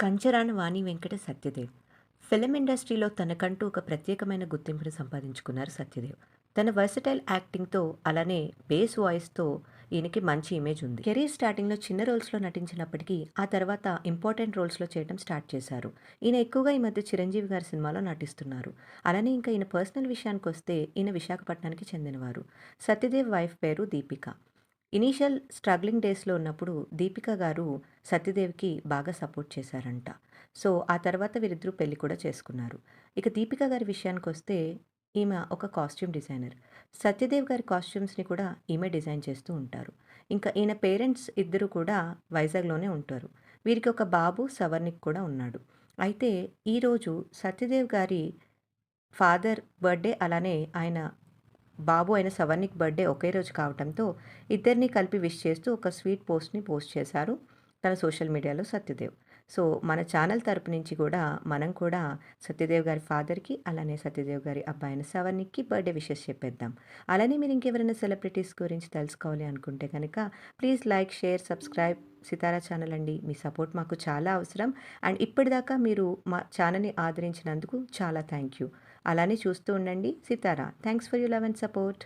Kancharana Vani Venkata Satyadev. Film ఇండస్ట్రీలో తనకంటూ ఒక ప్రత్యేకమైన గుర్తింపును సంపాదించుకున్నారు సత్యదేవ్. తన వర్సటైల్ యాక్టింగ్తో అలానే బేస్ వాయిస్తో ఈయనకి మంచి ఇమేజ్ ఉంది. కెరీర్ స్టార్టింగ్లో చిన్న రోల్స్లో నటించినప్పటికీ ఆ తర్వాత ఇంపార్టెంట్ రోల్స్లో చేయడం స్టార్ట్ చేశారు. ఈయన ఎక్కువగా ఈ మధ్య చిరంజీవి గారి సినిమాలో నటిస్తున్నారు. అలానే ఇంకా ఈయన పర్సనల్ విషయానికి వస్తే ఈయన విశాఖపట్నానికి చెందినవారు. సత్యదేవ్ వైఫ్ పేరు దీపిక. ఇనీషియల్ స్ట్రగ్లింగ్ డేస్లో ఉన్నప్పుడు దీపిక గారు సత్యదేవ్కి బాగా సపోర్ట్ చేశారంట. సో ఆ తర్వాత వీరిద్దరూ పెళ్ళి కూడా చేసుకున్నారు. ఇక దీపిక గారి విషయానికి వస్తే ఈమె ఒక కాస్ట్యూమ్ డిజైనర్. సత్యదేవ్ గారి కాస్ట్యూమ్స్ని కూడా ఈమె డిజైన్ చేస్తూ ఉంటారు. ఇంకా ఈయన పేరెంట్స్ ఇద్దరు కూడా వైజాగ్లోనే ఉంటారు. వీరికి ఒక బాబు సవర్ణిక్ కూడా ఉన్నాడు. అయితే ఈరోజు సత్యదేవ్ గారి ఫాదర్ బర్త్డే అలానే ఆయన బాబు అయిన సవర్ణిక్ బర్త్డే ఒకే రోజు కావడంతో ఇద్దరిని కలిపి విష్ చేస్తూ ఒక స్వీట్ పోస్ట్ని పోస్ట్ చేశారు తన సోషల్ మీడియాలో సత్యదేవ్. సో మన ఛానల్ తరపు నుంచి కూడా మనం కూడా సత్యదేవ్ గారి ఫాదర్కి అలానే సత్యదేవ్ గారి అబ్బాయిన సవర్ణికి బర్త్డే విషెస్ చెప్పేద్దాం. అలానే మీరు ఇంకెవరైనా సెలబ్రిటీస్ గురించి తెలుసుకోవాలి అనుకుంటే కనుక please like share subscribe Sitara channel అండి. మీ సపోర్ట్ మాకు చాలా అవసరం. అండ్ ఇప్పటిదాకా మీరు మా ఛానల్ని ఆదరించినందుకు చాలా థ్యాంక్ యూ. అలానే చూస్తూ ఉండండి. Sitara thanks for you love and support.